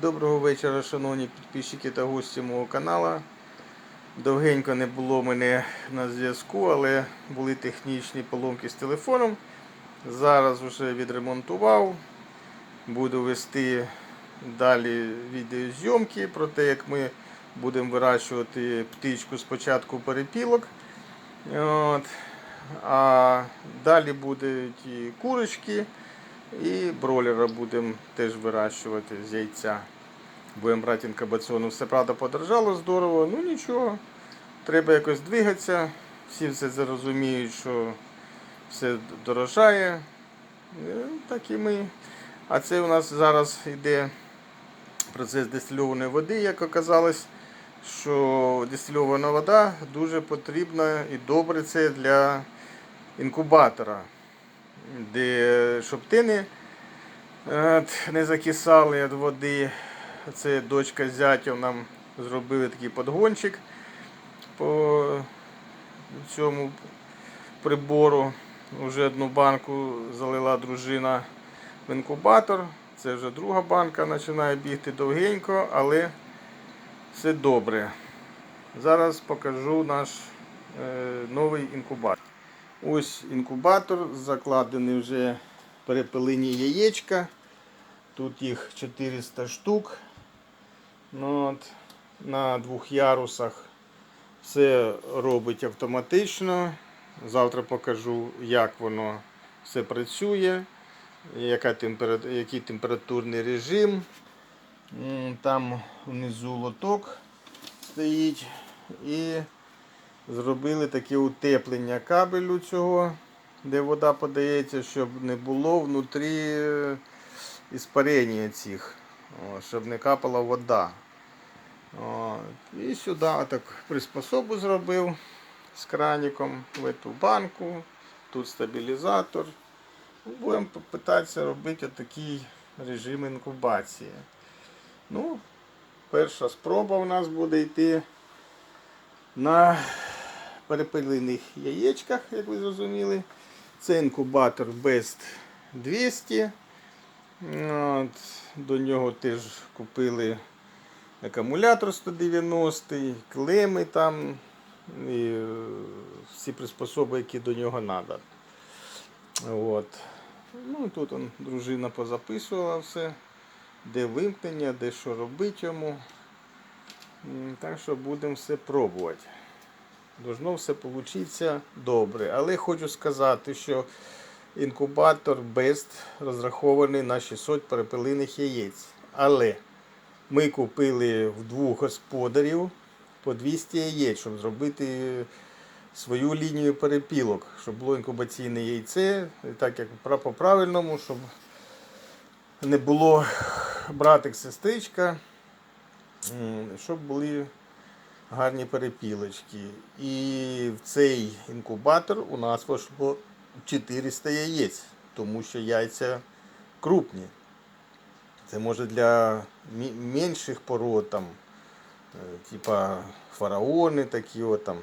Доброго вечора, шановні підписчики та гості мого каналу. Довгенько не було мене на зв'язку, але були технічні поломки з телефоном. Зараз вже відремонтував. Буду вести далі відеозйомки про те, як ми будемо вирощувати птичку спочатку перепілок. От. А далі будуть і курочки. І бройлера будемо теж вирощувати з яйця. Будемо брати інкабаціону. Все правда подорожало здорово, ну нічого. Треба якось двигатися. Всі все зрозуміють, що все дорожає. Е, Так і ми. А це у нас зараз йде процес дистильованої води, як оказалось, що дистильована вода дуже потрібна і добре це для інкубатора де щоб тини е, не закисали від води. Це дочка з зятем нам зробили такий подгончик по цьому прибору. Уже одну банку залила дружина в інкубатор. Це вже друга банка починає бігти довгенько, але все добре. Зараз покажу наш е, новий інкубатор. Ось інкубатор, закладені вже перепилені яєчка. Тут їх 400 штук. Ну, от, на двох ярусах все робить автоматично. Завтра покажу, як воно все працює, яка температура, який температурний режим. Там внизу лоток стоїть. І зробили таке утеплення кабелю цього, де вода подається, щоб не було внутрі е, іспарення цих, щоб не капала вода. І сюди так приспособу зробив з краником в эту банку. Тут стабілізатор. Будемо питатися робити такий режим інкубації. Ну, перша спроба у нас буде йти на перепилених яєчках, як ви зрозуміли. Це інкубатор Best 200. От, До нього теж купили акумулятор 190, клеми там і е, всі приспособи, які до нього треба. От. Ну, тут он, дружина позаписувала все, де вимкнення, де що робити йому. Так що будемо все пробувати. Должно все вийти добре. Але хочу сказати, що інкубатор Best розрахований на 600 перепелиних яєць. Але ми купили в двох господарів по 200 яєць, щоб зробити свою лінію перепілок, щоб було інкубаційне яйце, так як по-правильному, щоб не було братик-сестричка, щоб були гарні перепілочки. І в цей інкубатор у нас вийшло 400 яєць, тому що яйця крупні. Це може для менших пород, там, е, типа фараони такі от, там,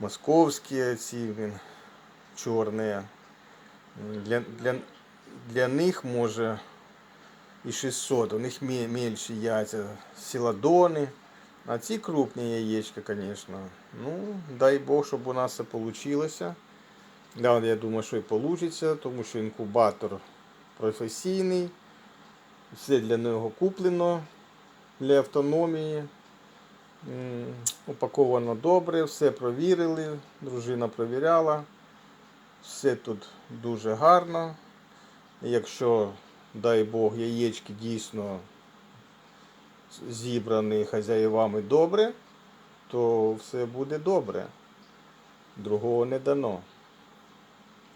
московські ці чорні. Для, для, для них може і 600, у них менші яйця, сіладони. А ці крупні яєчка, звісно. Ну, дай Бог, щоб у нас все вийшло. Да, я думаю, що і вийде, тому що інкубатор професійний. Все для нього куплено для автономії. Упаковано добре, все провірили, дружина провіряла. Все тут дуже гарно. Якщо, дай Бог, яєчки дійсно зібраний хазяївами добре, то все буде добре. Другого не дано.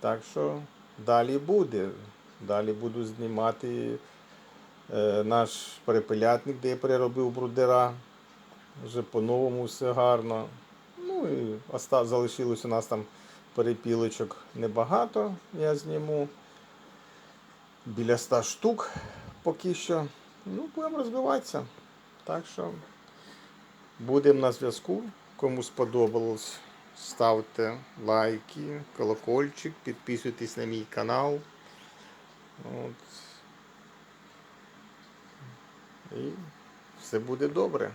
Так що далі буде. Далі буду знімати е, наш перепелятник, де я переробив брудера. Вже по-новому все гарно. Ну і оста- залишилось у нас там перепілочок небагато, я зніму. Біля 100 штук поки що. Ну, будемо розвиватися. Так що будемо на зв'язку. Кому сподобалось, ставте лайки, колокольчик, підписуйтесь на мій канал. От. І все буде добре.